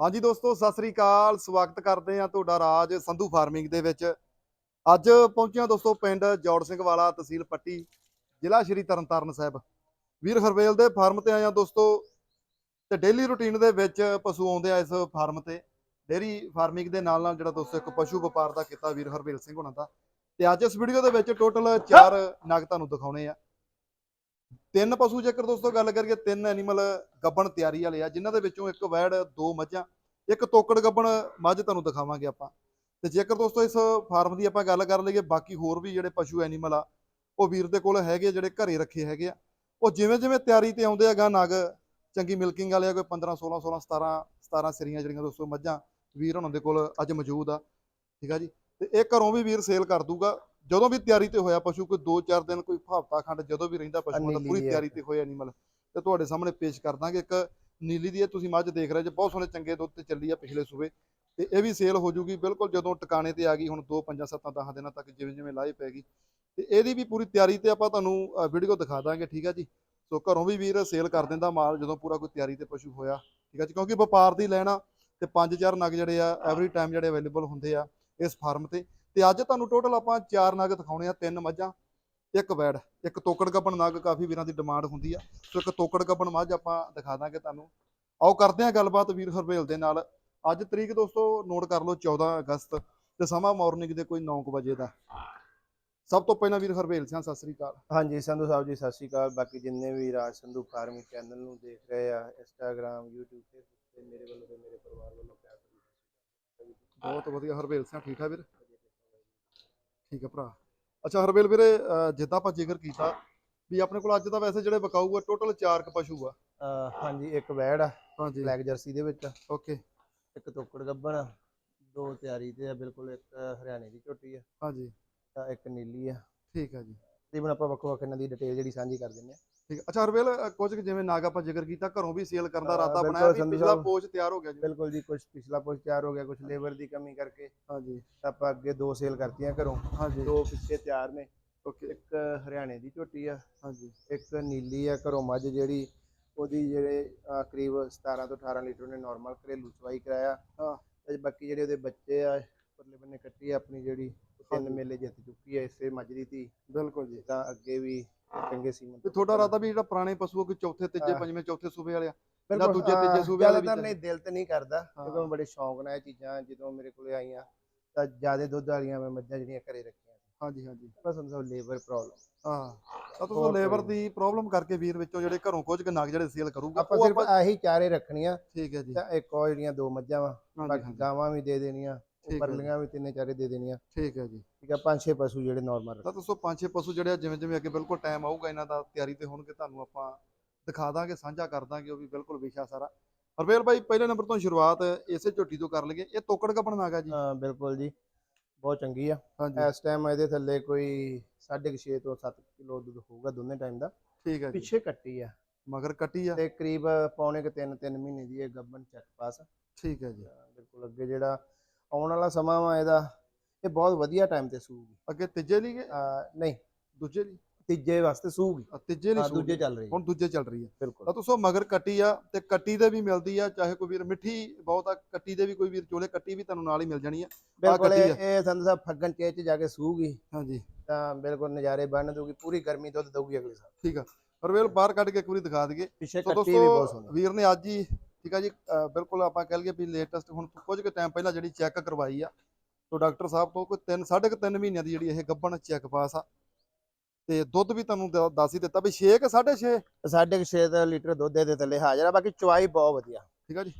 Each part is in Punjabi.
ਹਾਂਜੀ ਦੋਸਤੋ, ਸਤਿ ਸ੍ਰੀ ਅਕਾਲ। ਸਵਾਗਤ ਕਰਦੇ ਆ ਤੁਹਾਡਾ ਰਾਜ ਸੰਧੂ ਫਾਰਮਿੰਗ ਦੇ ਵਿੱਚ। ਅੱਜ ਪਹੁੰਚਿਆ ਦੋਸਤੋ ਪਿੰਡ ਜੋੜ ਸਿੰਘ ਵਾਲਾ ਤਹਿਸੀਲ ਪੱਟੀ, ਜ਼ਿਲ੍ਹਾ ਸ਼੍ਰੀ ਤਰਨਤਾਰਨ ਸਾਹਿਬ। ਵੀਰ ਹਰਵੇਲ ਦੇ ਫਾਰਮ ਤੇ ਆਇਆ ਦੋਸਤੋ ਤੇ ਡੇਲੀ ਰੁਟੀਨ ਦੇ ਵਿੱਚ ਪਸ਼ੂ ਆਉਂਦੇ ਆ ਇਸ ਫਾਰਮ ਤੇ। ਡੇਰੀ ਫਾਰਮਿੰਗ ਦੇ ਨਾਲ ਨਾਲ ਜਿਹੜਾ ਦੋਸਤੋ ਇੱਕ ਪਸ਼ੂ ਵਪਾਰ ਦਾ ਕੀਤਾ ਵੀਰ ਹਰਵੇਲ ਸਿੰਘ ਹੋਣਾ ਦਾ। ਤੇ ਅੱਜ ਇਸ ਵੀਡੀਓ ਦੇ ਵਿੱਚ ਟੋਟਲ 4 ਨਗ ਤੁਹਾਨੂੰ ਦਿਖਾਉਣੇ ਆ। ਤਿੰਨ ਪਸ਼ੂ ਜੇਕਰ ਦੋਸਤੋ ਗੱਲ ਕਰੀਏ ਤਿੰਨ ਐਨੀਮਲ ਗੱਬਣ ਤਿਆਰੀ ਵਾਲੇ ਆ ਜਿਨ੍ਹਾਂ ਦੇ ਵਿੱਚੋਂ ਇੱਕ ਵੈੜ ਦੋ ਮੱਝਾਂ ਇੱਕ ਤੋਕੜ ਗੱਬਣ ਮੱਝ ਤੁਹਾਨੂੰ ਦਿਖਾਵਾਂਗੇ ਆਪਾਂ। ਤੇ ਜੇਕਰ ਦੋਸਤੋ ਇਸ ਫਾਰਮ ਦੀ ਆਪਾਂ ਗੱਲ ਕਰ ਲਈਏ ਬਾਕੀ ਹੋਰ ਵੀ ਜਿਹੜੇ ਪਸ਼ੂ ਐਨੀਮਲ ਆ ਉਹ ਵੀਰ ਦੇ ਕੋਲ ਹੈਗੇ ਆ, ਜਿਹੜੇ ਘਰੇ ਰੱਖੇ ਹੈਗੇ ਆ। ਉਹ ਜਿਵੇਂ ਜਿਵੇਂ ਤਿਆਰੀ ਤੇ ਆਉਂਦੇ ਆਗਾ ਨਗ ਚੰਗੀ ਮਿਲਕਿੰਗ ਵਾਲੇ ਆ ਕੋਈ 15 16 16 17 17 ਸਰੀਆਂ ਜਿਹੜੀਆਂ ਦੋਸਤੋ ਮੱਝਾਂ ਵੀਰ ਉਹਨਾਂ ਦੇ ਕੋਲ ਅੱਜ ਮੌਜੂਦ ਆ ਠੀਕ ਆ ਜੀ? ਤੇ ਇਹ ਘਰੋਂ ਵੀ ਵੀਰ ਸੇਲ ਕਰ ਦੂਗਾ। ਜਦੋਂ ਵੀ ਤਿਆਰੀ ਤੇ ਹੋਇਆ ਪਸ਼ੂ ਕੋਈ 2-4 ਦਿਨ ਕੋਈ ਹਫ਼ਤਾ ਖੰਡ ਜਦੋਂ ਵੀ ਰਹਿੰਦਾ ਪਸ਼ੂ ਦਾ ਪੂਰੀ। ਤਿਆਰੀ ਤੇ ਹੋਇਆ ਐਨੀਮਲ ਤੇ ਤੁਹਾਡੇ ਸਾਹਮਣੇ ਪੇਸ਼ ਕਰ ਦਾਂਗੇ ਇੱਕ ਨੀਲੀ ਦੀ ਇਹ ਤੁਸੀਂ ਮੱਝ ਦੇਖ ਰਹੇ ਜੇ ਬਹੁਤ ਸੋਹਣੇ ਚੰਗੇ ਦੁੱਧ ਤੇ ਚੱਲੀ ਆ ਪਿਛਲੇ ਸੂਬੇ। ਤੇ ਇਹ ਵੀ ਸੇਲ ਹੋ ਜੂਗੀ ਬਿਲਕੁਲ ਜਦੋਂ ਟਿਕਾਣੇ ਤੇ ਆ ਗਈ ਹੁਣ 2 5 7 10 ਦਿਨਾਂ ਤੱਕ ਜਿਵੇਂ ਜਿਵੇਂ ਲਾਏ ਪੈਗੀ ਤੇ ਇਹਦੀ ਵੀ ਪੂਰੀ ਤਿਆਰੀ ਤੇ ਆਪਾਂ ਤੁਹਾਨੂੰ ਵੀਡੀਓ ਦਿਖਾ ਦਾਂਗੇ ਠੀਕ ਆ ਜੀ? ਸੋ ਘਰੋਂ ਵੀ ਵੀਰ ਸੇਲ ਕਰ ਦਿੰਦਾ ਮਾਲ ਜਦੋਂ ਪੂਰਾ ਕੋਈ ਤਿਆਰੀ ਤੇ ਪਸ਼ੂ ਹੋਇਆ ਠੀਕ ਆ ਜੀ? ਕਿਉਂਕਿ ਵਪਾਰ ਦੀ ਲੈਣਾ ਤੇ ਪੰਜ ਚਾਰ ਨਗ ਜਿਹੜੇ ਆ ਐਵਰੀ ਟਾਈਮ ਜਿਹੜੇ ਅਵੇਲੇਬਲ ਹੁੰਦੇ ਆ ਇਸ ਫਾਰਮ ਤੇ। ਤੇ ਅੱਜ ਤੁਹਾਨੂੰ ਟੋਟਲ ਆਪਾਂ ਚਾਰ ਨਗ ਦਿਖਾਉਣੇ ਆ ਤਿੰਨ ਮੱਝਾਂ ਇੱਕ ਵੈੜ ਇੱਕ ਤੋਕੜ ਗੱਬਣ ਨਗ ਕਾਫੀ ਵੀਰਾਂ ਦੀ ਡਿਮਾਂਡ ਹੁੰਦੀ ਆ। ਸੋ ਇੱਕ ਤੋਕੜ ਗੱਬਣ ਮੱਝ ਆਪਾਂ ਦਿਖਾ ਦਾਂਗੇ ਤੁਹਾਨੂੰ। ਆਓ ਕਰਦੇ ਹਾਂ ਗੱਲਬਾਤ ਵੀਰ ਹਰਵੇਲ ਦੇ ਨਾਲ। ਅੱਜ ਤਰੀਕ ਦੋਸਤੋ ਨੋਟ ਕਰ ਲਓ 14 ਅਗਸਤ ਤੇ ਸਮਾਂ ਮਾਰਨਿੰਗ ਦੇ ਕੋਈ 9 ਵਜੇ ਦਾ। ਸਭ ਤੋਂ ਪਹਿਲਾਂ ਵੀਰ ਹਰਵੇਲ ਸਿੰਘ ਸਤਿ ਸ੍ਰੀ ਅਕਾਲ। ਹਾਂਜੀ ਸੰਧੂ ਸਾਹਿਬ ਜੀ ਸਤਿ ਸ਼੍ਰੀ ਅਕਾਲ। ਬਾਕੀ ਜਿੰਨੇ ਵੀ ਰਾਜ ਸੰਧੂ ਫਾਰਮਿੰਗ ਚੈਨਲ ਨੂੰ ਦੇਖ ਰਹੇ ਆ ਇੰਸਟਾਗ੍ਰam YouTube ਤੇ ਤੇ ਮੇਰੇ ਵੱਲੋਂ ਤੇ ਮੇਰੇ ਪਰਿਵਾਰ ਵੱਲੋਂ ਪਿਆਰ ਬਹੁਤ ਵਧੀਆ ਹਰਵੇਲ ਸਿੰਘ ਠੀਕ ਆ ਵੀਰ? ਠੀਕ ਆ ਭਰਾ। ਅੱਛਾ ਹਰਵੇਲ ਵੀਰੇ ਜਿੱਦਾਂ ਆਪਾਂ ਜ਼ਿਕਰ ਕੀਤਾ ਵੀ ਆਪਣੇ ਕੋਲ ਅੱਜ ਤਾਂ ਵੈਸੇ ਜਿਹੜੇ ਵਿਕਾਊ ਆ ਟੋਟਲ 4 ਕ ਪਸ਼ੂ ਆ। ਹਾਂਜੀ ਇੱਕ ਵੈੜ ਆ ਹਾਂਜੀ। ਬਲੈਕ ਜਰਸੀ ਦੇ ਵਿੱਚ। ਓਕੇ। ਇੱਕ ਤੋਕੜ ਗੱਬਣ ਦੋ ਤਿਆਰੀ ਤੇ ਆ ਬਿਲਕੁਲ ਇੱਕ ਹਰਿਆਣੇ ਦੀ ਝੋਟੀ ਆ। ਹਾਂਜੀ। ਤਾਂ ਇੱਕ ਨੀਲੀ ਆ। ਠੀਕ ਆ ਜੀ। ਤਕਰੀਬਨ ਆਪਾਂ ਵੱਖੋ ਵੱਖ ਇਹਨਾਂ ਦੀ ਡਿਟੇਲ ਜਿਹੜੀ ਸਾਂਝੀ ਕਰ ਦਿੰਦੇ ਆ। ਠੀਕ। ਅੱਛਾ ਹਰਵੇਲ ਕੁਝ ਜਿਵੇਂ ਨਾਗ ਆਪਾਂ ਜ਼ਿਕਰ ਕੀਤਾ ਘਰੋਂ ਵੀ ਸੇਲ ਕਰਨ ਦਾ ਇਰਾਦਾ ਬਣਾਇਆ ਵੀ ਪਿਛਲਾ। ਪੋਜ ਤਿਆਰ ਹੋ ਗਿਆ ਜੀ। ਬਿਲਕੁਲ ਜੀ ਕੁਝ ਪਿਛਲਾ ਕੁਝ ਤਿਆਰ ਹੋ ਗਿਆ ਕੁਝ ਲੇਬਰ ਦੀ ਕਮੀ ਕਰਕੇ। ਹਾਂਜੀ। ਆਪਾਂ ਅੱਗੇ ਦੋ ਸੇਲ ਕਰਤੀਆਂ ਘਰੋਂ। ਹਾਂਜੀ। ਦੋ ਪਿੱਛੇ ਤਿਆਰ ਨੇ। ਓਕੇ। ਇੱਕ ਹਰਿਆਣੇ ਦੀ ਝੋਟੀ ਆ। ਹਾਂਜੀ। ਇੱਕ ਨੀਲੀ ਆ ਘਰੋਂ ਮੱਝ ਜਿਹੜੀ ਉਹਦੀ ਜਿਹੜੇ ਕਰੀਬ 17 ਤੋਂ 18 ਲੀਟਰ ਨੇ ਨਾਰਮਲ ਘਰੇਲੂ ਚਵਾਈ ਕਰਾਇਆ। ਹਾਂ। ਤੇ ਬਾਕੀ ਜਿਹੜੇ ਉਹਦੇ ਬੱਚੇ ਆ ਪਰਲੇ ਬੰਨੇ ਕੱਟੀ ਆ ਆਪਣੀ ਜਿਹੜੀ ਤਿੰਨ। ਮੇਲੇ ਜਿੱਤ ਚੁੱਕੀ ਹੈ ਇਸੇ ਮੱਝ ਦੀ ਧੀ। ਬਿਲਕੁਲ ਜੀ। ਤਾਂ ਅੱਗੇ ਵੀ ਚੰਗੇ ਸੀਮਨ ਤੇ ਤੁਹਾਡਾ ਇਰਾਦਾ ਵੀ ਜਿਹੜਾ ਪੁਰਾਣੇ ਪਸ਼ੂ ਆ ਕੋਈ ਚੌਥੇ ਤੀਜੇ। ਪੰਜਵੇਂ ਚੌਥੇ ਸੂਬੇ ਵਾਲੇ ਆ? ਬਿਲਕੁਲ, ਦੂਜੇ ਤੀਜੇ ਸੂਬੇ ਵਾਲੇ ਵੀ ਜ਼ਿਆਦਾਤਰ। ਨਹੀਂ ਦਿਲ ਤੇ ਨਹੀਂ ਕਰਦਾ ਕਿਉਂਕਿ ਮੈਂ ਬੜੇ ਸ਼ੌਂਕ ਨਾਲ ਇਹ ਚੀਜ਼ਾਂ ਜਦੋਂ ਮੇਰੇ ਕੋਲੇ ਆਈਆਂ ਤਾਂ ਜ਼ਿਆਦਾ ਦੁੱਧ ਵਾਲੀਆਂ ਮੈਂ ਮੱਝਾਂ ਜਿਹੜੀਆਂ ਘਰੇ ਰੱਖੀਆਂ ਹਾਂਜੀ ਹਾਂਜੀ। ਬਸ ਸਭ ਲੇਬਰ ਪ੍ਰੋਬਲਮ ਹਾਂ ਤਾਂ ਤੁਸੀਂ ਲੇਬਰ ਦੀ ਪ੍ਰੋਬਲਮ ਕਰਕੇ ਵੀਰ ਵਿੱਚੋਂ ਜਿਹੜੇ ਘਰੋਂ ਕੁਝ ਕੁ ਨਗ ਜਿਹੜੇ ਸੇਲ ਕਰੂਗਾ ਆਪਾਂ ਸਿਰਫ ਆਹੀ ਚਾਰੇ ਰੱਖਣੀਆਂ ਠੀਕ ਹੈ ਜੀ। ਤਾਂ ਇੱਕ ਉਹ ਜਿਹੜੀਆਂ ਦੋ ਮੱਝਾਂ ਵਾ ਹਾਂਜੀ ਗਾਵਾਂ ਵੀ ਦੇ ਦੇਣੀਆਂ ਠੀਕ ਹੈ ਪਰਲੀਆਂ ਵੀ ਤਿੰਨੇ ਚਾਰੇ ਦੇ ਦੇਣੀਆਂ। ਠੀਕ ਹੈ ਜੀ। ਠੀਕ ਆ ਪੰਜ ਛੇ ਪਸ਼ੂ ਜਿਹੜੇ ਨਾਰਮਲ ਤਾਂ ਦੋਸਤੋ ਪੰਜ ਛੇ ਪਸ਼ੂ ਜਿਹੜੇ ਆ ਜਿਵੇਂ ਜਿਵੇਂ ਅੱਗੇ ਬਿਲਕੁਲ ਟਾਈਮ ਆਊਗਾ ਇਹਨਾਂ ਦਾ ਤਿਆਰੀ ਤੇ ਹੋਣਗੇ ਤੁਹਾਨੂੰ ਆਪਾਂ ਦਿਖਾ ਦਾਂਗੇ ਸਾਂਝਾ ਕਰ ਦਾਂਗੇ ਉਹ ਵੀ ਬਿਲਕੁਲ ਵਿਸ਼ਾ ਸਾਰਾ। ਹਰਵੇਲ ਬਾਈ ਪਹਿਲੇ ਨੰਬਰ ਤੋਂ ਸ਼ੁਰੂਆਤ ਇਸੇ ਝੋਟੀ ਤੋਂ ਕਰ ਲਈਏ। ਇਹ ਤੋਕੜ ਕਪਣ ਨਾਗਾ ਜੀ? ਹਾਂ ਬਿਲਕੁਲ ਜੀ। ਬਹੁਤ ਚੰਗੀ ਆ। ਹਾਂਜੀ। ਇਸ ਟਾਈਮ ਇਹਦੇ ਥੱਲੇ ਕੋਈ 6.5 ਤੋਂ 7 ਕਿਲੋ ਦੁੱਧ ਹੋਊਗਾ ਦੋਨੇ ਟਾਈਮ ਦਾ। ਠੀਕ ਹੈ ਜੀ। ਪਿੱਛੇ ਕੱਟੀ ਆ। ਮਗਰ ਕੱਟੀ ਆ। ਤੇ ਕਰੀਬ ਪੌਣੇ ਕਿ 3 3 ਮਹੀਨੇ ਦੀ ਇਹ ਗੱਬਨ ਚੱਕ ਪਾਸ। ਠੀਕ ਹੈ ਜੀ। ਬਿਲਕੁਲ ਅੱਗੇ ਜਿਹੜਾ ਆਉਣ ਵਾਲਾ ਸਮਾਂ ਵਾ ਇਹਦਾ ਇਹ ਬਹੁਤ ਵਧੀਆ ਟਾਈਮ ਤੇ ਸੂਗੀ ਅੱਗੇ ਤੀਜੇ ਲਈ ਗਏ ਨਹੀਂ। ਦੂਜੇ ਲਈ ਤੀਜੇ ਵਾਸਤੇ ਸੂਗੀ ਆ, ਤੀਜੇ ਲਈ ਹਾਂ ਦੂਜੇ ਚੱਲ ਰਹੀ ਹੈ। ਹੁਣ ਦੂਜੇ ਚੱਲ ਰਹੀ ਹੈ। ਬਿਲਕੁਲ। ਤਾਂ ਦੋਸਤੋ ਮਗਰ ਕੱਟੀ ਆ ਤੇ ਕੱਟੀ ਦੇ ਵੀ ਮਿਲਦੀ ਆ ਚਾਹੇ ਕੋਈ ਵੀਰ ਮਿੱਠੀ ਬਹੁਤ ਆ ਕੱਟੀ ਦੇ ਵੀ ਕੋਈ ਵੀਰ ਚੋਲੇ ਕੱਟੀ ਵੀ ਤੁਹਾਨੂੰ ਨਾਲ ਹੀ ਮਿਲ ਜਾਣੀ ਆ। ਬਿਲਕੁਲ ਕੱਟੀ ਇਹ ਇਹ ਸੰਦ ਸਾਹਿਬ ਫੱਗਣ ਚੇਚ ਚ ਜਾ ਕੇ ਸੂਗੀ ਹਾਂਜੀ। ਤਾਂ ਬਿਲਕੁਲ ਨਜ਼ਾਰੇ ਬਣ ਦੂਗੀ ਪੂਰੀ ਗਰਮੀ ਦੁੱਧ ਦਊਗੀ ਅਗਲੇ ਸਾਲ। ਠੀਕ ਆ। ਹਰਵੇਲ ਬਾਹਰ ਕੱਢ ਕੇ ਇੱਕ ਵਾਰੀ ਦਿਖਾ ਦਈਏ। ਪਿੱਛੇ ਸੋ ਕੱਟੀ ਵੀ ਬਹੁਤ ਦੋਸਤੋ ਸੋਹਣੀ ਵੀਰ ਨੇ ਅੱਜ ਹੀ ਠੀਕ ਆ ਜੀ ਬਿਲਕੁਲ ਆਪਾਂ ਕਹਿ ਲਈਏ ਵੀ ਲੇਟੈਸਟ ਹੁਣ ਕੁਝ ਕੁ ਟਾਈਮ ਪਹਿਲਾਂ ਜਿਹੜੀ ਚੈੱਕ ਕਰਵਾਈ ਆ ਤੋਂ ਡਾਕਟਰ ਸਾਹਿਬ ਤੋਂ ਕੋਈ 3 ਸਾਢੇ 3 ਮਹੀਨਿਆਂ ਦੀ ਜਿਹੜੀ ਇਹ ਗੱਭਣ ਚੈੱਕ ਪਾਸ ਆ। ਤੇ ਦੁੱਧ ਵੀ ਤੁਹਾਨੂੰ ਦ- ਦੱਸ ਹੀ ਦਿੱਤਾ ਵੀ 6 ਕਿ 6.5 ਸਾਢੇ ਕੁ ਛੇ ਦਾ ਲੀਟਰ ਦੁੱਧ ਦੇ ਥੱਲੇ ਹਾਜ਼ਰ ਆ ਬਾਕੀ ਚਵਾਈ ਬਹੁਤ ਵਧੀਆ। ਠੀਕ ਆ ਜੀ?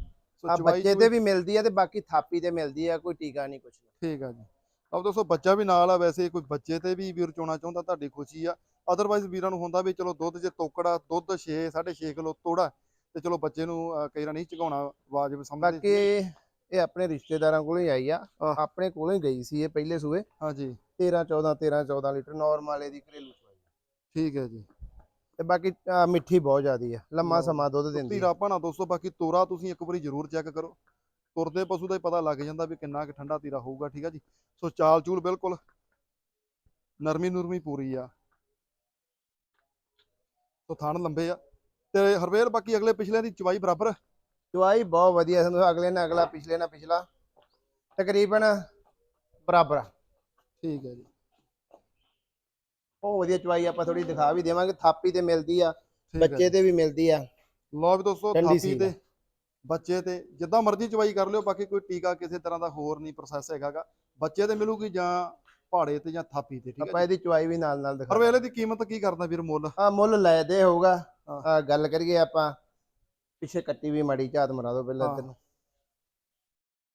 ਸੋ ਆ ਚਵਾਈ ਬੱਚੇ ਤੇ ਵੀ ਮਿਲਦੀ ਆ ਤੇ ਬਾਕੀ ਥਾਪੀ ਤੇ ਮਿਲਦੀ ਆ ਕੋਈ ਟੀਕਾ ਨਹੀਂ ਕੁਛ ਨਹੀਂ। ਠੀਕ ਆ ਜੀ। ਅਬ ਦੋਸਤੋ ਬੱਚਾ ਵੀ ਨਾਲ ਆ ਵੈਸੇ ਕੋਈ ਬੱਚੇ ਤੇ ਵੀ ਵੀਰ ਚੋਣਾ ਚਾਹੁੰਦਾ ਤੁਹਾਡੀ ਖੁਸ਼ੀ ਆ। ਅਦਰਵਾਈਜ਼ ਵੀਰਾਂ ਨੂੰ ਹੁੰਦਾ ਵੀ ਚਲੋ ਦੁੱਧ ਜੇ ਤੋਕੜਾ ਦੁੱਧ 6 6.5 ਕਿਲੋ ਤੋੜਾ ਤੇ ਚਲੋ ਬੱਚੇ ਨੂੰ ਅਹ, ਕਈ ਵਾਰ ਨਹੀਂ ਚਗਾਉਣਾ ਵਾਜਬ ਸਮਝਦੇ ਬਾਕੀ ਇਹ ਆਪਣੇ ਰਿਸ਼ਤੇਦਾਰਾਂ ਕੋਲੋਂ ਹੀ ਆਈ ਆ। ਆਪਣੇ ਕੋਲੋਂ ਹੀ ਗਈ ਸੀ ਇਹ ਪਹਿਲੇ ਸੂਏ। ਹਾਂਜੀ। 13 14 13 14 ਲੀਟਰ ਨਾਰਮਲ ਇਹਦੀ ਘਰੇਲੂ ਚਵਾਈ ਠੀਕ ਹੈ ਜੀ। ਤੇ ਬਾਕੀ ਮਿੱਠੀ ਬਹੁਤ ਜ਼ਿਆਦੀ ਆ। ਲੰਮਾ। ਸਮਾਂ ਦੁੱਧ ਦਿੰਦੀ ਆ। ਧੀਰਾ ਭਾਣਾ ਦੋਸਤੋ ਬਾਕੀ ਤੋਰਾ ਤੁਸੀਂ ਇੱਕ ਵਾਰੀ ਜ਼ਰੂਰ ਚੈੱਕ ਕਰੋ। ਤੁਰਦੇ ਪਸ਼ੂ ਦਾ ਹੀ ਪਤਾ ਲੱਗ ਜਾਂਦਾ ਵੀ ਕਿੰਨਾ ਕੁ ਠੰਡਾ ਧੀਰਾ ਹੋਊਗਾ ਠੀਕ ਆ ਜੀ? ਸੋ ਚਾਲ ਚੂਲ ਬਿਲਕੁਲ ਨਰਮੀ ਨੁਰਮੀ ਪੂਰੀ ਆ। ਸੋ ਥਣ ਲੰਬੇ ਆ। ਤੇ ਹਰਵੇਲ ਬਾਕੀ ਅਗਲੇ ਪਿਛਲੇ ਦੀ ਚਵਾਈ ਬਰਾਬਰ ਚੁਆਈ ਬਹੁਤ ਵਧੀਆ ਸਾਹਿਬ ਅਗਲੇ ਨਾਲ ਅਗਲਾ ਪਿਛਲੇ ਨਾਲ ਪਿਛਲਾ। ਤਕਰੀਬਨ ਬਰਾਬਰ। ਠੀਕ ਹੈ ਜੀ। ਬਹੁਤ ਵਧੀਆ ਚੁਆਈ ਆਪਾਂ ਥੋੜੀ ਦਿਖਾ ਵੀ ਦੇਵਾਂਗੇ। ਥਾਪੀ ਤੇ ਮਿਲਦੀ ਆ ਹੈ ਬੱਚੇ ਤੇ ਵੀ ਮਿਲਦੀ ਆ। ਲਓ ਵੀ ਦੋਸਤੋ ਥਾਪੀ ਤੇ। ਬੱਚੇ ਤੇ ਜਿੱਦਾਂ ਮਰਜ਼ੀ ਚਵਾਈ ਕਰ ਲਿਓ ਬਾਕੀ ਕੋਈ ਟੀਕਾ ਕਿਸੇ ਤਰ੍ਹਾਂ ਦਾ ਹੋਰ ਨਹੀਂ ਪ੍ਰੋਸੈਸ ਹੈਗਾਗਾ। ਬੱਚੇ ਤੇ ਮਿਲੂਗੀ ਜਾਂ ਪਹਾੜੇ ਤੇ ਜਾਂ ਥਾਪੀ ਤੇ ਠੀਕ ਆਪਾਂ ਹੈ ਇਹਦੀ ਚੁਆਈ ਵੀ ਨਾਲ ਨਾਲ ਦਿਖਾ ਪਰ ਵੇਲੇ ਦੀ ਕੀਮਤ ਕੀ ਕਰਦਾ ਵੀਰ ਮੁੱਲ? ਆ ਮੁੱਲ ਲੈ ਦੇ ਹੋਊਗਾ। ਹਾਂ। ਗੱਲ ਕਰੀਏ ਆਪਾਂ। ਪਿੱਛੇ ਕੱਟੀ ਵੀ ਮੜੀ ਝਾਤ ਮਰਾ ਦੋ ਪਹਿਲਾਂ ਹਾਂ। ਤੈਨੂੰ।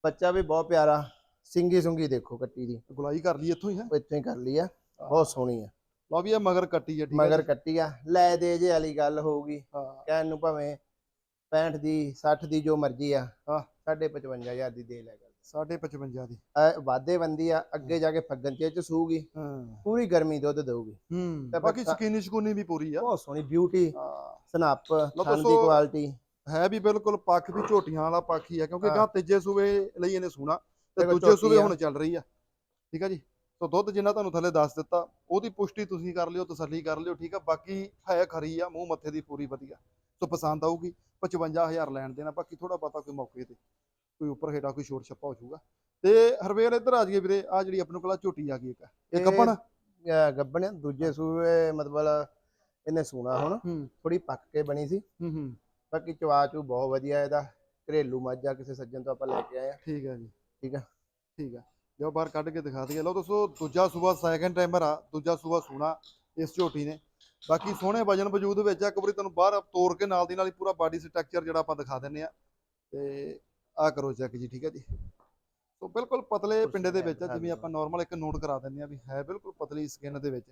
ਬੱਚਾ ਵੀ ਬਹੁਤ ਪਿਆਰਾ ਸਿੰਗੀ ਸੁੰਗੀ ਦੇਖੋ ਕੱਟੀ ਦੀ। ਗੁਲਾਈ ਕਰ ਲਈ ਇੱਥੋਂ ਹੀ ਹੈ। ਇੱਥੋਂ ਹੀ ਕਰ ਲਈ ਆ ਬਹੁਤ ਸੋਹਣੀ ਆ। ਲਓ ਵੀ ਇਹ ਮਗਰ ਕੱਟੀ ਹੈ ਠੀਕ ਹੈ ਮਗਰ ਜੀ। ਕੱਟੀ ਆ। ਲੈ ਦੇ ਜੇ ਵਾਲੀ ਗੱਲ ਹੋਊਗੀ। ਹਾਂ। ਕਹਿਣ ਨੂੰ ਭਾਵੇਂ 65 ਦੀ 60 ਦੀ ਜੋ ਮਰਜ਼ੀ ਆ ਹਾਂ। 55000 ਦੀ ਦੇ ਲੈ ਗੱਲ। 55 ਦੀ। ਇਹ ਵਾਧੇ ਬੰਦੀ ਆ ਅੱਗੇ ਜਾ ਕੇ ਫੱਗਣ ਚ ਚ ਸੂਗੀ ਹਾਂ। ਪੂਰੀ ਗਰਮੀ ਦੁੱਧ ਦੇਊਗੀ। ਹੂੰ ਬਾਕੀ ਬੱਚਾ- ਸਕੀਨੀ ਸ਼ਕੂਨੀ ਵੀ ਪੂਰੀ ਆ। ਬਹੁਤ ਸੋਹਣੀ ਬਿਊਟੀ ਹਾਂ, ਸਨੱਪ ਥਣ ਦੀ ਦੱਸੋ- ਕੁਆਲਿਟੀ ਹੈ ਵੀ ਬਿਲਕੁਲ ਪੱਖ ਵੀ ਝੋਟੀਆਂ ਵਾਲਾ ਪੱਖ ਹੀ ਆ ਕਿਉਂਕਿ। ਗਾਂ ਤੀਜੇ ਸੂਬੇ ਲਈ ਇਹਨੇ ਸੂਣਾ ਤੇ ਦੂਜੇ ਸੂਬੇ। ਹੁਣ ਚੱਲ ਰਹੀ ਆ। ਠੀਕ ਆ ਜੀ? ਸੋ ਦੁੱਧ ਜਿੰਨਾ ਤੁਹਾਨੂੰ ਥੱਲੇ ਦੱਸ ਦਿੱਤਾ ਉਹਦੀ ਪੁਸ਼ਟੀ ਤੁਸੀਂ ਕਰ ਲਿਓ ਤਸੱਲੀ ਕਰ ਲਿਓ ਠੀਕ ਆ? ਬਾਕੀ ਹੈ ਖਰੀ ਆ ਮੂੰਹ ਮੱਥੇ ਦੀ ਪੂਰੀ ਵਧੀਆ। ਸੋ ਪਸੰਦ ਆਊਗੀ 55000 ਲੈਣ ਦੇਣਾ ਬਾਕੀ ਥੋੜਾ ਪਤਾ ਕੋਈ ਮੌਕੇ ਤੇ ਕੋਈ ਉੱਪਰ ਹੇਠਾਂ ਕੋਈ ਛੋਟ ਛੱਪਾ ਹੋ ਜਾਊਗਾ। ਤੇ ਹਰਵੇਲ ਇੱਧਰ ਆ ਜਾਈਏ ਵੀਰੇ ਆ ਜਿਹੜੀ ਆਪਣੇ ਕੋਲ ਝੋਟੀ ਆ ਗਈ ਇੱਕ। ਇਹ ਗੱਭਣ ਆ, ਦੂਜੇ ਸੂਏ ਮਤਲਬ ਇਹਨੇ ਸੂਣਾ ਹੁਣ ਥੋੜੀ ਪੱਕ ਕੇ ਬਣੀ ਸੀ। ਹੂੰ ਹੂੰ। ਬਾਕੀ ਚਵਾ ਚੂ ਬਹੁਤ ਵਧੀਆ ਇਹਦਾ ਘਰੇਲੂ ਮੱਝ ਕਿਸੇ ਸੱਜਣ ਤੋਂ ਆਪਾਂ ਲੈ ਕੇ ਆਏ ਆ। ਠੀਕ ਹੈ ਜੀ। ਠੀਕ ਆ। ਠੀਕ ਆ। ਜੋ ਬਾਹਰ ਕੱਢ ਕੇ ਦਿਖਾ ਦਈਏ। ਲਓ ਦੋਸਤੋ ਦੂਜਾ ਸੂਬਾ ਸੈਕੰਡ ਟਾਈਮਰ ਆ ਦੂਜਾ ਸੂਬਾ ਸੋਨਾ ਇਸ ਝੋਟੀ ਨੇ। ਬਾਕੀ ਸੋਹਣੇ ਵਜਨ ਵਜੂਦ ਵਿੱਚ ਆ। ਇੱਕ ਵਾਰੀ ਤੁਹਾਨੂੰ ਬਾਹਰ ਤੋੜ ਕੇ ਨਾਲ ਦੀ ਨਾਲ ਹੀ ਪੂਰਾ ਬਾਡੀ ਸਟਰਕਚਰ ਜਿਹੜਾ ਆਪਾਂ ਦਿਖਾ ਦਿੰਨੇ ਆ। ਤੇ ਆ ਕਰੋ ਚੈੱਕ ਜੀ ਠੀਕ ਹੈ ਜੀ? ਸੋ ਬਿਲਕੁਲ ਪਤਲੇ ਪਿੰਡੇ ਦੇ ਵਿੱਚ ਆ ਜਿਵੇਂ ਆਪਾਂ ਨਾਰਮਲ ਇੱਕ ਨੋਟ ਕਰਾ ਦਿੰਨੇ ਆ ਵੀ ਹੈ ਬਿਲਕੁਲ ਪਤਲੀ ਸਕਿਨ ਦੇ ਵਿੱਚ।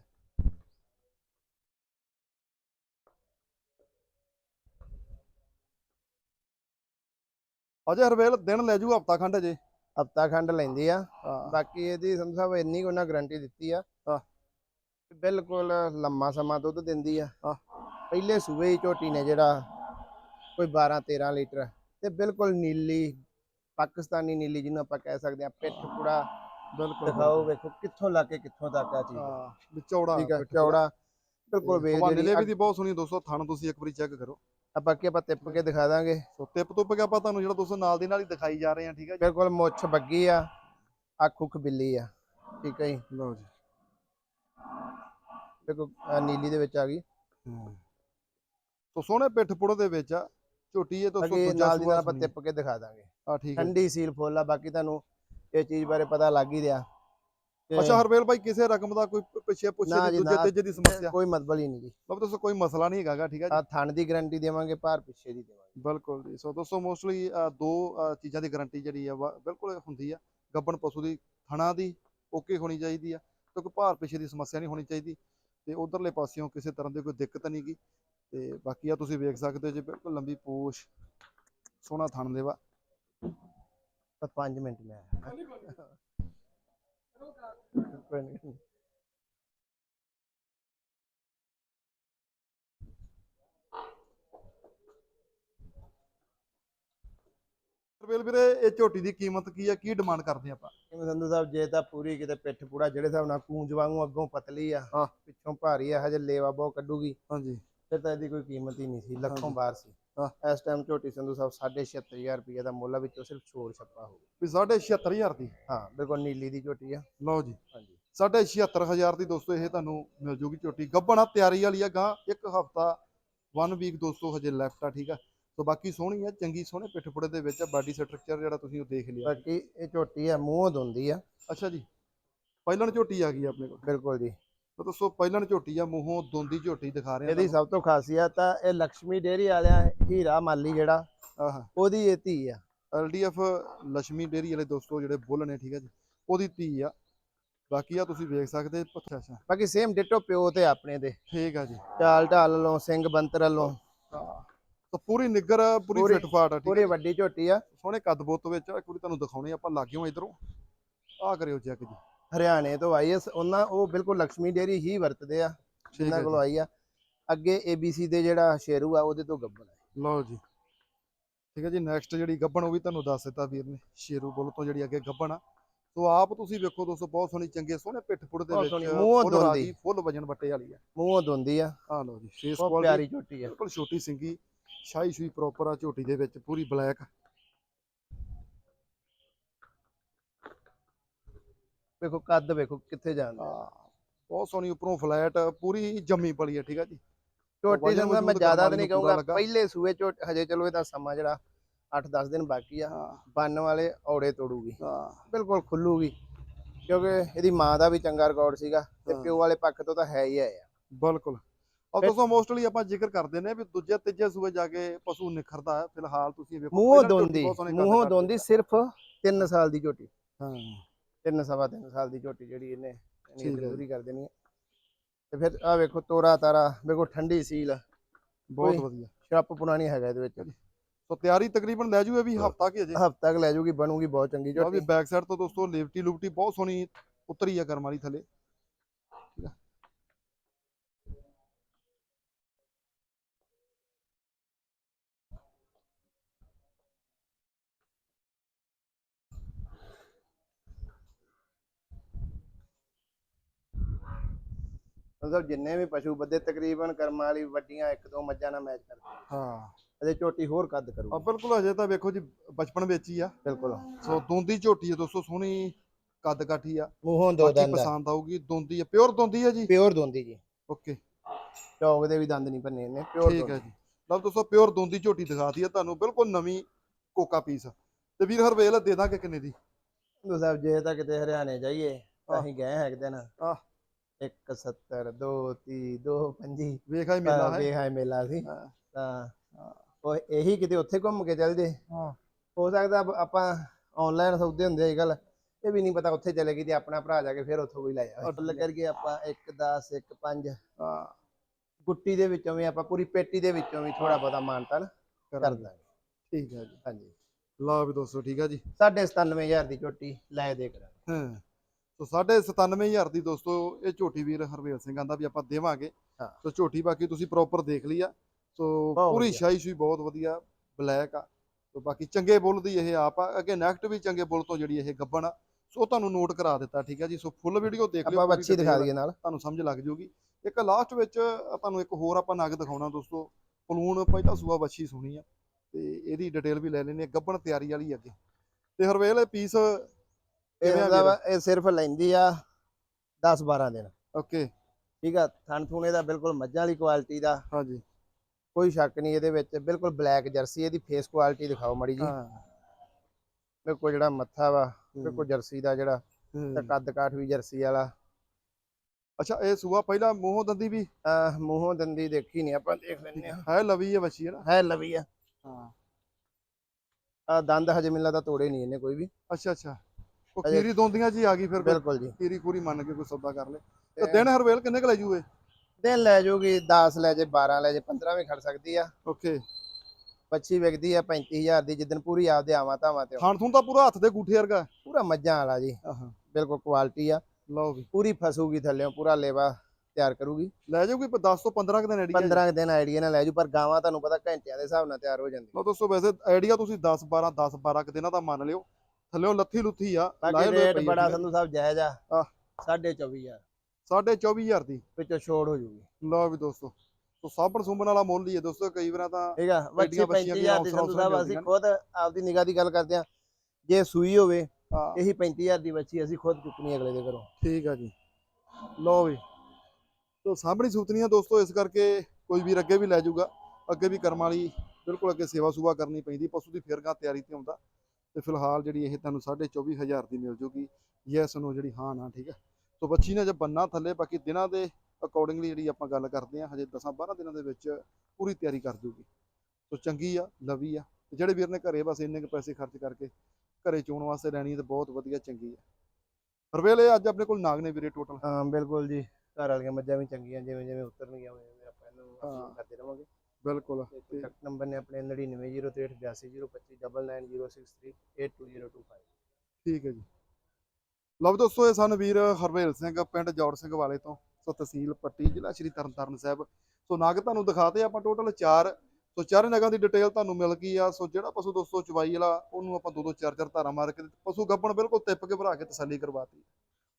ਅਜੇ ਹਰਵੇਲ ਦਿਨ ਲੈ ਜੂ ਹਫਤਾ ਖੰਡ ਅਜੇ। ਹਫਤਾ ਖੰਡ ਲੈਂਦੀ ਆ। ਬਾਕੀ ਇਹਦੀ ਸੰਧੂ ਸਾਹਿਬ ਇੰਨੀ ਕੋ ਨਾ ਗਾਰੰਟੀ ਦਿੱਤੀ ਆ। ਬਿਲਕੁਲ ਲੰਮਾ ਸਮਾਂ ਦੁੱਧ ਦਿੰਦੀ ਆ। ਪਹਿਲੇ ਸੂਏ ਹੀ ਝੋਟੀ ਨੇ ਜਿਹੜਾ ਕੋਈ 12 13 ਲੀਟਰ। ਤੇ ਬਿਲਕੁਲ ਨੀਲੀ ਪਾਕਿਸਤਾਨੀ ਨੀਲੀ ਜਿਹਨੂੰ ਆਪਾਂ ਕਹਿ ਸਕਦੇ ਆ ਪਿੱਠ ਪੂੜਾ ਬਿਲਕੁਲ। ਦਿਖਾਓ ਵੇਖੋ ਕਿੱਥੋਂ ਲਾ ਕੇ ਕਿੱਥੋਂ ਤੱਕ ਆ ਚੀਜ਼। ਚੌੜਾ ਠੀਕ ਆ ਚੌੜਾ ਬਿਲਕੁਲ ਵੇਖ ਹਵਾਨੇ ਜਿਹੜੀ ਵੀ ਦੀ ਬਹੁਤ ਸੋਹਣੀ ਦੋਸਤੋ ਥਣ ਤੁਸੀਂ ਇੱਕ ਵਾਰੀ ਚੈੱਕ ਕਰੋ। ਆਪਾਂ ਕੀ ਆਪਾਂ ਤਿੱਪ ਕੇ ਦਿਖਾ ਦਾਂਗੇ। ਸੋ ਟਿਪ ਟੁੱਪ ਕੇ ਆਪਾਂ ਤੁਹਾਨੂੰ ਜਿਹੜਾ ਦੋਸਤੋ ਨਾਲ ਦੀ ਨਾਲ ਹੀ ਦਿਖਾਈ ਜਾ ਰਹੇ ਹਾਂ ਠੀਕ ਹੈ ਜੀ? ਬਿਲਕੁਲ ਮੁੱਛ ਬੱਗੀ ਆ ਅੱਖ ਉੱਖ ਬਿੱਲੀ ਆ ਠੀਕ ਹੈ ਜੀ? ਲਓ ਜੀ। ਦੇਖੋ ਆਹ ਨੀਲੀ ਦੇ ਵਿੱਚ ਆ ਗਈ। ਸੋ ਸੋਹਣੇ ਪਿੱਠ ਪੁੜ ਦੇ ਵਿੱਚ ਆ ਝੋਟੀ ਇਹ ਦੋਸਤੋ ਅੱਗੇ ਦੂਜਾ ਨਾਲ ਦੀ ਨਾਲ ਸੂਆ ਆਪਾਂ ਸੁਣੀ ਤਿੱਪ ਕੇ ਦਿਖਾ ਦਾਂਗੇ। ਆ ਠੀਕ ਹੈ ਠੰਡੀ ਸੀਲ ਫੁੱਲ ਆ ਬਾਕੀ ਤੁਹਾਨੂੰ ਇਹ ਚੀਜ਼ ਬਾਰੇ ਪਤਾ ਲੱਗ ਹੀ ਰਿਹਾ। ਤੇ ਅੱਛਾ ਹਰਵੇਲ ਭਾਈ ਕਿਸੇ ਰਕਮ ਦਾ ਕੋਈ ਪਿੱਛੇ ਪੁੱਛੇ ਦੀ ਦੂਜੇ। ਤੀਜੇ ਦੀ ਸਮੱਸਿਆ? ਕੋਈ ਮਤਲਬ ਹੀ ਨਹੀਂ ਜੀ। ਮਤਲਬ ਦੋਸਤੋ ਕੋਈ ਮਸਲਾ ਨਹੀਂ ਹੈਗਾਗਾ ਠੀਕ ਹੈ ਜੀ? ਆ ਥਣ ਦੀ ਗਾਰੰਟੀ ਦੇਵਾਂਗੇ ਭਾਰ ਪਿੱਛੇ ਦੀ ਦੇਵਾਂਗੇ। ਬਿਲਕੁਲ ਜੀ ਸੋ ਦੋਸਤੋ ਮੋਸਟਲੀ ਦੋ ਚੀਜ਼ਾਂ ਦੀ ਗਾਰੰਟੀ ਜਿਹੜੀ ਆ ਬਿਲਕੁਲ ਹੁੰਦੀ ਆ। ਗੱਬਣ ਪਸ਼ੂ ਦੀ ਥਣਾ ਦੀ ਓਕੇ ਹੋਣੀ ਚਾਹੀਦੀ ਆ ਤੇ ਕੋਈ ਭਾਰ ਪਿੱਛੇ ਦੀ ਸਮੱਸਿਆ ਨਹੀਂ ਹੋਣੀ ਚਾਹੀਦੀ। ਤੇ ਉਧਰਲੇ ਪਾਸਿਓਂ ਕਿਸੇ ਤਰ੍ਹਾਂ ਦੀ ਕੋਈ ਦਿੱਕਤ ਨਹੀਂ ਗੀ। ਤੇ ਬਾਕੀ ਆ ਤੁਸੀਂ ਵੇਖ ਸਕਦੇ ਹੋ ਜੀ ਬਿਲਕੁਲ ਲੰਬੀ ਪੂਛ ਸੋਹਣਾ ਥਣ ਦੇਵਾ ਤਾਂ 5 ਮਿੰਟ ਮੈਂ। ਰਵੇਲ ਵੀਰੇ ਇਹ ਝੋਟੀ ਦੀ ਕੀਮਤ ਕੀ ਆ ਕੀ ਡਿਮਾਂਡ ਕਰਦੇ ਆਪਾਂ ਕਿਵੇਂ ਸੰਧੂ ਸਾਹਿਬ ਜੇ ਤਾਂ ਪੂਰੀ ਕਿਤੇ ਪਿੱਠ ਪੂੜਾ ਜਿਹੜੇ ਹਿਸਾਬ ਨਾਲ ਕੂੰਜ ਵਾਂਗੂ ਅੱਗੋਂ ਪਤਲੀ ਆ ਹਾਂ। ਪਿੱਛੋਂ ਭਾਰੀ ਆ ਹਜੇ ਲੇਵਾ ਬਹੁਤ ਕੱਢੂਗੀ ਹਾਂਜੀ ਫਿਰ ਤਾਂ ਇਹਦੀ ਕੋਈ ਕੀਮਤ ਹੀ ਨਹੀਂ ਸੀ ਲੱਖੋਂ। ਬਾਹਰ ਸੀ। ਇਸ ਟਾਈਮ ਝੋਟੀ ਸੰਧੂ ਸਾਹਿਬ 76500 ਰੁਪਏ ਦਾ ਮੁੱਲ ਆ, ਵਿੱਚੋਂ ਸਿਰਫ ਛੋੜ ਛੱਪਾ ਹੋਊ। ਵੀ 76500 ਦੀ? ਹਾਂ ਬਿਲਕੁਲ ਨੀਲੀ ਦੀ ਝੋਟੀ ਆ। ਲਓ ਜੀ। ਹਾਂਜੀ। 76500 ਦੀ ਦੋਸਤੋ ਇਹ ਤੁਹਾਨੂੰ ਮਿਲ ਜੂਗੀ ਝੋਟੀ। ਗੱਬਣਾ ਤਿਆਰੀ ਵਾਲੀ ਆ ਗਾਂ ਇੱਕ ਹਫਤਾ 1 ਵੀਕ ਦੋਸਤੋ ਹਜੇ ਲੈਫਟ ਆ ਠੀਕ ਆ? ਸੋ ਬਾਕੀ ਸੋਹਣੀ ਆ ਚੰਗੀ ਸੋਹਣੇ ਪਿੱਠ ਪੁੜੇ ਦੇ ਵਿੱਚ ਬਾਡੀ ਸਟਰਕਚਰ ਜਿਹੜਾ ਤੁਸੀਂ ਉਹ ਦੇਖ ਲਿਆ। ਬਾਕੀ ਇਹ ਝੋਟੀ ਆ ਮੂੰਹ ਧੁੰਦੀ ਆ। ਅੱਛਾ ਜੀ। ਪਹਿਲਣ ਝੋਟੀ ਆ ਗਈ ਆਪਣੇ ਕੋਲ। ਬਿਲਕੁਲ ਜੀ। ਤਾਂ ਦੱਸੋ ਪਹਿਲਾਂ ਝੋਟੀ ਆ ਮੂੰਹੋਂ ਦੋਂਦੀ ਝੋਟੀ ਦਿਖਾ ਰਹੇ ਆ ਇਹਦੀ ਸਭ ਤੋਂ ਖਾਸੀਅਤ ਆ ਇਹ ਲక్ష్ਮੀ ਡੇਰੀ ਵਾਲਿਆਂ ਹੀਰਾ ਮਾਲੀ ਜਿਹੜਾ ਆਹ। ਉਹਦੀ ਇਹ ਧੀ ਆ। ਐਲਡੀਐਫ ਲక్ష్ਮੀ ਡੇਰੀ ਵਾਲੇ ਦੋਸਤੋ ਜਿਹੜੇ ਬੁੱਲ ਨੇ ਠੀਕ ਹੈ ਜੀ ਉਹਦੀ ਧੀ ਆ। ਬਾਕੀ ਆ ਤੁਸੀਂ ਵੇਖ ਸਕਦੇ ਪੱਥਾਸ਼ਾ ਬਾਕੀ ਸੇਮ ਡਿਟੋ ਪਿਓ ਤੇ ਆਪਣੇ ਦੇ। ਠੀਕ ਆ ਜੀ। ਢਾਲ ਢਾਲ ਵੱਲੋਂ ਸਿੰਘ ਬੰਤਰ ਵੱਲੋਂ। ਤਾਂ ਪੂਰੀ ਨਿੱਗਰ ਪੂਰੀ ਫਿੱਟ ਫਾਟ ਆ ਪੂਰੀ ਵੱਡੀ ਝੋਟੀ ਆ। ਸੋਹਣੇ ਕਦ ਬੋਤ ਵਿੱਚ ਇੱਕ ਵਾਰੀ ਤੁਹਾਨੂੰ ਦਿਖਾਉਣੀ ਆਪਾਂ ਲੱਗਿਓ ਇਧਰੋਂ। ਆ ਕਰਿਓ ਚੈੱਕ ਜੀ। ਹਰਿਆਣੇ ਤੋਂ ਆਈ ਆ ਉਹਨਾਂ ਉਹ ਬਿਲਕੁਲ ਲక్ష్ਮੀ ਡੇਰੀ ਹੀ ਵਰਤਦੇ ਆ ਹੈ ਕੋਲ ਆਈ ਆ। ਅੱਗੇ ABC ਦੇ ਜਿਹੜਾ ਸ਼ੇਰੂ ਆ ਉਹਦੇ ਤੋਂ ਗੱਬਣ ਲਓ ਜੀ। ਠੀਕ ਹੈ ਜੀ ਨੈਕਸਟ ਜਿਹੜੀ ਗੱਬਣ ਉਹ ਵੀ ਤੁਹਾਨੂੰ ਦੱਸ ਦਿੱਤਾ ਵੀਰ ਨੇ ਸ਼ੇਰੂ ਬੁੱਲ ਤੋਂ ਜਿਹੜੀ ਅੱਗੇ ਗੱਬਣ ਆ। ਸੋ ਆਪ ਤੁਸੀਂ ਵੇਖੋ ਦੋਸਤੋ ਬਹੁਤ ਸੋਹਣੀ ਚੰਗੇ ਸੋਹਣੇ ਪਿੱਠ ਪੁੜ ਦੇ ਵਿੱਚ ਮੂੰਹੋਂ ਦੋਂਦੀ। ਫੁੱਲ ਵਜਨ ਵੱਟੇ ਵਾਲੀ ਆ। ਮੂੰਹੋਂ ਧੁੰਦੀ ਆ। ਆ ਲਓ ਜੀ ਫੇਸ ਕੁਆਲਿਟੀ ਪਿਆਰੀ ਝੋਟੀ ਆ। ਬਿਲਕੁਲ ਛੋਟੀ ਸਿੰਗੀ ਸ਼ਾਹੀ ਸ਼ੂਈ ਪ੍ਰੋਪਰ ਆ ਝੋਟੀ ਦੇ ਵਿੱਚ ਪੂਰੀ ਬਲੈਕ ਵੇਖੋ ਕੱਦ ਵੇਖੋ ਕਿੱਥੇ ਜਾਂਦਾ ਬਹੁਤ ਸੋਹਣੀ ਉੱਪਰੋਂ ਫਲੈਟ ਪੂਰੀ ਜੰਮੀ ਪਲੀ ਹੈ ਠੀਕ ਆ ਜੀ। ਝੋਟੀ ਸੰਦਾ ਮੈਂ ਜ਼ਿਆਦਾ ਤਾਂ ਨਹੀਂ ਕਹੂੰਗਾ। ਪਹਿਲੇ ਸੂਏ ਝੋਟ ਹਜੇ ਚਲੋ ਇਹਦਾ ਸਮਾਂ ਜਿਹੜਾ 8-10 ਦਿਨ ਬਾਕੀ ਆ ਹਾਂ। ਬੰਨ ਵਾਲੇ ਔੜੇ ਤੋੜੂਗੀ। ਹਾਂ। ਬਿਲਕੁਲ ਖੁੱਲੂਗੀ ਕਿਉਂਕਿ ਇਹਦੀ ਮਾਂ ਦਾ ਵੀ ਚੰਗਾ ਰਿਕਾਰਡ ਸੀਗਾ ਤੇ ਹਾਂ। ਪਿਓ ਵਾਲੇ ਪੱਖ ਤੋਂ ਤਾਂ ਹੈ ਹੀ ਹੈ। ਆ ਬਿਲਕੁਲ। ਔਰ ਦੋਸਤੋ ਮੋਸਟਲੀ ਆਪਾਂ ਜ਼ਿਕਰ ਕਰਦੇ ਨੇ ਵੀ ਦੂਜੇ ਤੀਜੇ ਸੂਏ ਜਾ ਕੇ ਪਸ਼ੂ ਨਿਖਰਦਾ ਹੈ ਫਿਲਹਾਲ ਤੁਸੀਂ ਵੇਖੋ ਮੂੰਹੋਂ ਦੋਂਦੀ ਮੂੰਹੋਂ ਦੋਂਦੀ ਸਿਰਫ 3 ਸਾਲ ਦੀ ਝੋਟੀ। ਹਾਂ। ਤਿੰਨ ਸਵਾ ਤਿੰਨ ਸਾਲ ਦੀ ਝੋਟੀ ਜਿਹੜੀ ਇਹਨੇ। ਪੂਰੀ ਕਰ ਦੇਣੀ ਹੈ। ਤੇ ਫਿਰ ਆ ਵੇਖੋ ਤੋਰਾ ਤਾਰਾ ਵੇਖੋ ਠੰਡੀ ਸੀਲ ਬਹੁਤ ਵਧੀਆ। ਸ਼ਰਪ ਪੁਰਾਣੀ ਹੈਗਾ ਇਹਦੇ ਵਿੱਚ। ਸੋ ਤਿਆਰੀ ਤਕਰੀਬਨ ਲੈ ਜੂ ਇਹ ਵੀ ਹਫਤਾ ਕੀ ਅਜੇ ਹਫਤਾ ਕ ਲੈ ਜਾਊਗੀ ਬਣੂਗੀ ਬਹੁਤ ਚੰਗੀ ਆ ਵੀ ਝੋਟੀ। ਬੈਕ ਸਾਈਡ ਤੋਂ ਦੋਸਤੋ ਲਿਵਟੀ ਲੁਵਟੀ ਬਹੁਤ ਸੋਹਣੀ ਉਤਰੀ ਆ ਕਰਮ ਵਾਲੀ ਥੱਲੇ। ਮਤਲਬ ਜਿੰਨੇ ਵੀ ਪਸ਼ੂ ਬੱਦੇ ਤਕਰੀਬਨ ਕਰਮਾਂ ਵਾਲੀ ਵੱਡੀਆਂ ਇੱਕ ਦੋ ਮੱਝਾਂ ਨਾਲ ਮੈਚ ਕਰਦੇ। ਹਾਂ। ਅਜੇ ਝੋਟੀ ਹੋਰ ਕੱਦ ਆ ਕਰੂਗੀ ਬਿਲਕੁਲ ਅਜੇ ਤਾਂ ਵੇਖੋ ਜੀ ਬਚਪਨ ਵਿੱਚ ਹੀ ਆ। ਬਿਲਕੁਲ। ਸੋ ਦੋਂਦੀ ਝੋਟੀ ਹੈ ਦੋਸਤੋ ਸੋਹਣੀ ਕੱਦ ਕਾਠੀ ਆ। ਮੂੰਹੋਂ ਦੋ ਬਾਕੀ ਦੰਦ ਪਸੰਦ ਆਊਗੀ ਦੋਂਦੀ ਆ। ਪਿਓਰ ਦੋਂਦੀ ਆ ਜੀ? ਪਿਓਰ ਦੋਂਦੀ ਜੀ। ਓਕੇ। ਚੌਕ ਦੇ ਵੀ ਦੰਦ ਨਹੀਂ ਭੰਨੇ ਇਹਨੇ ਪਿਓਰ ਠੀਕ ਹੈ ਜੀ। ਲਓ ਦੋਸਤੋ ਪਿਓਰ ਦੋਂਦੀ ਝੋਟੀ ਦਿਖਾਤੀ ਆ ਤੁਹਾਨੂੰ ਬਿਲਕੁਲ ਨਵੀਂ ਕੋਕਾ ਪੀਸ। ਤੇ ਵੀਰ ਹਰਵੇਲ ਦੇ ਦਾਂਗੇ ਕਿੰਨੇ ਦੀ? ਸਾਹਿਬ ਜੇ ਤਾਂ ਕਿਤੇ ਹਰਿਆਣੇ ਜਾਈਏ ਤਾਂ। ਅਸੀਂ ਗਏ ਹੈ ਇੱਕ ਦਿਨ ਆਹ। 170 230 225 ਵੇਖਾ ਹੀ ਮੇਲਾ ਹੈ। ਵੇ ਹਾਏ ਮੇਲਾ ਸੀ। ਹਾਂ। ਤਾਂ ਉਹ ਇਹੀ ਕਿਤੇ ਉੱਥੇ ਘੁੰਮ ਕੇ ਚੱਲ ਜੇ। ਹਾਂ। ਹੋ ਸਕਦਾ ਬ- ਆਪਾਂ ਆਨਲਾਈਨ ਸੌਦੇ ਹੁੰਦੇ ਅੱਜ ਕੱਲ ਇਹ ਵੀ ਨਹੀਂ ਪਤਾ ਉੱਥੇ ਚਲੇ ਗਈ ਤੇ ਆਪਣਾ ਭਰਾ ਜਾ ਕੇ ਫਿਰ ਉੱਥੋਂ ਵੀ ਲੈ। ਆਵੇ। ਫੁੱਲ ਕਰਕੇ ਆਪਾਂ 1 10 1 5 ਹਾਂ। ਗੁੱਟੀ ਦੇ ਵਿੱਚੋਂ ਵੀ ਆਪਾਂ ਪੂਰੀ ਪੇਟੀ ਦੇ ਵਿੱਚੋਂ ਵੀ ਥੋੜਾ ਬਹੁਤਾ ਮਾਨਤਾਨ ਕਰ। ਦਾਂਗੇ। ਠੀਕ ਹੈ ਜੀ। ਹਾਂਜੀ। ਲਓ ਵੀ ਦੋਸਤੋ ਠੀਕ ਆ ਜੀ। 97500 ਦੀ ਝੋਟੀ ਲੈ ਦੇ ਕਰਾਂਗੇ। ਹਾਂ। ਸੋ 97500 ਦੀ ਦੋਸਤੋ ਇਹ ਝੋਟੀ ਵੀਰ ਹਰਵੇਲ ਸਿੰਘ ਆਂਦਾ ਵੀ ਆਪਾਂ ਦੇਵਾਂਗੇ। ਹਾਂ। ਸੋ ਝੋਟੀ ਬਾਕੀ ਤੁਸੀਂ ਪ੍ਰੋਪਰ ਦੇਖ ਲਈ ਆ। ਸੋ ਬਹੁਤ ਪੂਰੀ ਵਧੀਆ। ਸ਼ਾਹੀ ਸ਼ੂਈ ਬਹੁਤ ਵਧੀਆ ਬਲੈਕ ਆ। ਸੋ ਬਾਕੀ ਚੰਗੇ ਬੁੱਲ ਦੀ ਇਹ ਆਪ ਆ। ਅੱਗੇ ਨੈਕਟ ਵੀ ਚੰਗੇ ਬੁੱਲ ਤੋਂ ਜਿਹੜੀ ਇਹ ਗੱਬਣ ਆ ਸੋ ਤੁਹਾਨੂੰ ਨੋਟ ਕਰਾ ਦਿੱਤਾ ਠੀਕ ਆ ਜੀ। ਸੋ ਫੁੱਲ ਵੀਡੀਓ ਦੇਖ ਲਿਓ ਆਪਾਂ ਪੂਰੀ ਬੱਚੀ ਦਿਖਾ detail ਦਈਏ ਨਾਲ। ਤੁਹਾਨੂੰ ਸਮਝ ਲੱਗ ਜੂਗੀ। ਇੱਕ ਲਾਸਟ ਵਿੱਚ ਤੁਹਾਨੂੰ ਇੱਕ ਹੋਰ ਆਪਾਂ ਨਗ ਦਿਖਾਉਣਾ ਦੋਸਤੋ ਪਲੂਣ ਪਹਿਲਾ ਸੂਆ ਬੱਚੀ ਸੁਣੀ ਆ। ਤੇ ਇਹਦੀ ਡਿਟੇਲ ਵੀ ਲੈ ਲੈਣੇ ਗੱਬਣ ਤਿਆਰੀ ਵਾਲੀ ਅੱਗੇ। ਤੇ ਹਰਵੇਲ ਇਹ ਪੀਸ ਇਹ ਕਿਵੇਂ ਆ ਮਤਲਬ ਵੀਰ? ਇਹ ਸਿਰਫ ਲੈਂਦੀ ਆ 10 12 ਦਿਨ। ਓਕੇ। ਠੀਕ ਆ ਥਣ ਥੂਣੇ ਦਾ ਬਿਲਕੁਲ ਮੱਝਾਂ ਵਾਲੀ ਕੁਆਲਿਟੀ ਦਾ। ਹਾਂਜੀ। ਕੋਈ ਸ਼ੱਕ ਨਹੀਂ ਇਹਦੇ ਵਿੱਚ ਬਿਲਕੁਲ ਬਲੈਕ ਜਰਸੀ ਇਹਦੀ ਫੇਸ ਕੁਆਲਿਟੀ ਦਿਖਾਓ ਮੜੀ ਜੀ। ਹਾਂ। ਬਿਲਕੁਲ ਜਿਹੜਾ ਮੱਥਾ ਵਾ ਬਿਲਕੁਲ ਜਰਸੀ ਦਾ ਜਿਹੜਾ। ਤੇ ਕੱਦ ਕਾਠ ਵੀ ਜਰਸੀ ਵਾਲਾ। ਅੱਛਾ ਇਹ ਸੂਆ ਪਹਿਲਾਂ ਮੂੰਹੋਂ ਦੰਦੀ ਵੀ? ਆਹ ਮੂੰਹੋਂ ਦੰਦੀ ਦੇਖੀ ਨਹੀਂ ਆਪਾਂ ਦੇਖ ਲੈਂਦੇ ਆ ਹੈ ਲਵੀ ਹੈ ਬੱਚੀ ਹੈ ਨਾ? ਹੈ ਲਵੀ ਆ। ਹਾਂ। ਆਹ ਦੰਦ ਹਜੇ ਮਿਲਦਾ ਤੋੜੇ ਨਹੀਂ ਇਹਨੇ ਕੋਈ ਵੀ। ਅੱਛਾ ਅੱਛਾ। ਉਹ ਅਜੇ- ਖੀਰੀ ਦੋਂਦੀਆਂ ਜੀ ਆ ਗਈ ਫਿਰ ਬਿਲਕੁਲ ਜੀ। ਖੀਰੀ ਖੂਰੀ ਮੰਨ ਕੇ ਕੋਈ ਸੌਦਾ ਕਰ ਲੇ। ਤੇ ਦਿਨ ਹਰਵੇਲ ਕਿੰਨੇ ਕ ਲੈ ਜੂਏ ਦਿਨ ਲੈ ਜਾਊਗੀ 10 ਲੈ ਜੇ 12 ਲੈ ਜੇ 15 ਵੀ ਖੜ ਸਕਦੀ ਆ। ਓਕੇ। ਬੱਚੀ ਵਿਕਦੀ ਆ 35000 ਦੀ ਜਿੱਦਨ ਪੂਰੀ ਆਪਦੇ ਆਵਾਂ ਧਾਵਾਂ ਤੇ। ਖਾਣ ਥੂਣ ਤਾਂ ਪੂਰਾ ਹੱਥ ਦੇ ਗੂਠੇ ਵਰਗਾ ਪੂਰਾ ਮੱਝਾਂ ਵਾਲਾ ਜੀ। ਆਹਾਂ। ਬਿਲਕੁਲ ਕੁਆਲਿਟੀ ਆ। ਲਓ ਵੀ। ਪੂਰੀ ਫਸੂਗੀ ਥੱਲੇੋਂ ਪੂਰਾ ਲੇਵਾ ਤਿਆਰ ਕਰੂਗੀ। ਲੈ ਜਾਊਗੀ 10 ਤੋਂ 15 ਕ ਦਿਨ ਆਈਡੀਆ 15 ਕੁ ਦਿਨ ਆਈਡੀਆ ਨਾਲ ਲੈ ਜੂ ਪਰ ਗਾਵਾਂ ਤੁਹਾਨੂੰ ਪਤਾ ਘੰਟਿਆਂ ਦੇ ਹਿਸਾਬ ਨਾਲ ਤਿਆਰ ਹੋ ਜਾਂਦੀ। ਲਓ ਦੋਸਤੋ ਵੈਸੇ ਆਈਡੀਆ ਤੁਸੀਂ 10 12 10 12 ਕ ਦਿਨਾਂ ਦਾ ਮੰਨ ਲਿਓ। ਥੱਲਿਓ ਲੱਥੀ ਲੁੱਥੀ ਆ ਬਾਕੀ ਰੇਟ ਆ, ਬੜਾ ਆ। ਸੰਧੂ ਸਾਹਿਬ ਜਾਇਜ਼ ਆ। ਆਹ। 24000 ਸਾਢੇ 24000 ਦੀ। ਵਿੱਚੋਂ ਛੋੜ ਹੋ ਜੂਗੀ। ਲਓ ਵੀ ਦੋਸਤੋ ਸੋ ਸਾਬਣ ਸੁੰਬਣ ਵਾਲਾ ਮੁੱਲ ਹੀ ਹੈ ਦੋਸਤੋ ਕਈ ਵਾਰਾਂ ਤਾਂ ਠੀਕ ਆ ਐਡੀਆਂ ਬੱਚੀਆਂ ਦੀਆਂ 35000 ਦੀ ਸੰਧੂ ਸਾਹਿਬ ਅਸੀਂ ਖੁਦ ਆਪਦੀ ਨਿਗਾਹ ਦੀ ਗੱਲ ਕਰਦੇ ਆ ਜੇ ਸੂਈ ਹੋਵੇ ਇਹੀ 35000 ਦੀ ਬੱਚੀ ਅਸੀਂ ਖੁਦ ਚੁੱਕਣੀ ਅਗਲੇ ਦੇ ਘਰੋਂ। ਠੀਕ ਆ ਜੀ। ਲਓ ਵੀ। ਤੋ ਸਾਹਮਣੀ ਸੂਤਨੀਆਂ ਦੋਸਤੋ ਇਸ ਕਰਕੇ ਕੋਈ ਵੀਰ ਅੱਗੇ ਵੀ ਲੈ ਜਾਊਗਾ। ਅੱਗੇ ਵੀ ਕਰਮ ਵਾਲੀ ਬਿਲਕੁਲ ਅੱਗੇ ਸੇਵਾ ਸੁਵਾ ਕਰਨੀ ਪੈਂਦੀ ਪਸ਼ੂ ਦੀ ਫੇਰਗਾ ਤਿਆਰੀ ਤੇ ਆਉਂਦਾ। ਤੇ ਫਿਲਹਾਲ ਜਿਹੜੀ ਇਹ ਤੁਹਾਨੂੰ 24500 ਦੀ ਮਿਲ ਜੂਗੀ। ਯੈਸ ਨੂੰ ਜਿਹੜੀ ਹਾਂ ਨਾ ਠੀਕ ਹੈ ਤੋ ਬੱਚੀ ਨੇ ਜੇ ਬੰਨਾ ਥੱਲੇ ਬਾਕੀ ਦਿਨਾਂ ਦੇ ਅਕੋਰਡਿੰਗਲੀ ਜਿਹੜੀ ਆਪਾਂ ਗੱਲ ਕਰਦੇ ਆ ਹਜੇ 10 12 ਦਿਨਾਂ ਦੇ ਵਿੱਚ ਪੂਰੀ ਤਿਆਰੀ ਕਰ ਜੂਗੀ। ਤੋ ਚੰਗੀ ਆ ਲਵੀ ਆ। ਤੇ ਜਿਹੜੇ ਵੀਰ ਨੇ ਘਰੇ ਬਸ ਇੰਨੇ ਕੁ ਪੈਸੇ ਖਰਚ ਕਰਕੇ ਘਰੇ ਚੋਣ ਵਾਸਤੇ ਲੈਣੀ ਤੇ ਬਹੁਤ ਵਧੀਆ ਚੰਗੀ ਆ। ਹਰਵੇਲੇ ਅੱਜ ਆਪਣੇ ਕੋਲ ਨਾਗ ਨੇ ਵੀਰੇ ਟੋਟਲ ਹਾਂ ਬਿਲਕੁਲ ਜੀ। ਘਰ ਵਾਲੀਆਂ ਮੱਝਾਂ ਵੀ ਚੰਗੀਆਂ ਜਿਵੇਂ ਜਿਵੇਂ ਉਤਰਨਗੀਆਂ ਆਪਾਂ ਇਹਨੂੰ ਕਰਦੇ ਰਵਾਂਗੇ। ਬਿਲਕੁਲ ਤੇ ਕੰਟੈਕਟ ਨੰਬਰ ਨੇ ਆਪਣੇ 9908829025 ਠੀਕ ਹੈ ਜੀ ਲਓ ਦੋਸਤੋ ਇਹ ਸਨ ਵੀਰ ਹਰਵੇਲ ਸਿੰਘ ਪਿੰਡ ਜੌੜ ਸਿੰਘ ਵਾਲੇ ਤੋਂ ਸੋ ਤਹਿਸੀਲ ਪੱਟੀ ਜ਼ਿਲ੍ਹਾ ਸ਼੍ਰੀ ਤਰਨਤਾਰਨ ਸਾਹਿਬ ਸੋ ਨਗ ਤੁਹਾਨੂੰ ਦਿਖਾਤੇ ਆਪਾਂ ਟੋਟਲ 4 ਸੋ ਚਾਰੇ ਨਗਾਂ ਦੀ ਡਿਟੇਲ ਤੁਹਾਨੂੰ ਮਿਲ ਗਈ ਆ ਸੋ ਜਿਹੜਾ ਪਸ਼ੂ ਦੋਸਤੋ ਚਵਾਈ ਵਾਲਾ ਉਹਨੂੰ ਆਪਾਂ ਦੋ ਦੋ ਚਾਰ ਚਾਰ ਧਾਰਾ ਮਾਰ ਕੇ ਪਸ਼ੂ ਗੱਬਣ ਬਿਲਕੁਲ ਤਿੱਪ ਕੇ ਭਰਾ ਕੇ ਤਸੱਲੀ ਕਰਵਾਤੀ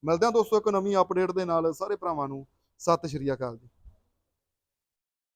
ਮਿਲਦੇ ਹਾਂ ਦੋਸਤੋ ਇੱਕ ਨਵੀਂ ਅਪਡੇਟ ਦੇ ਨਾਲ ਸਾਰੇ ਭਰਾਵਾਂ ਨੂੰ ਸਤਿ ਸ਼੍ਰੀ ਅਕਾਲ ਜੀ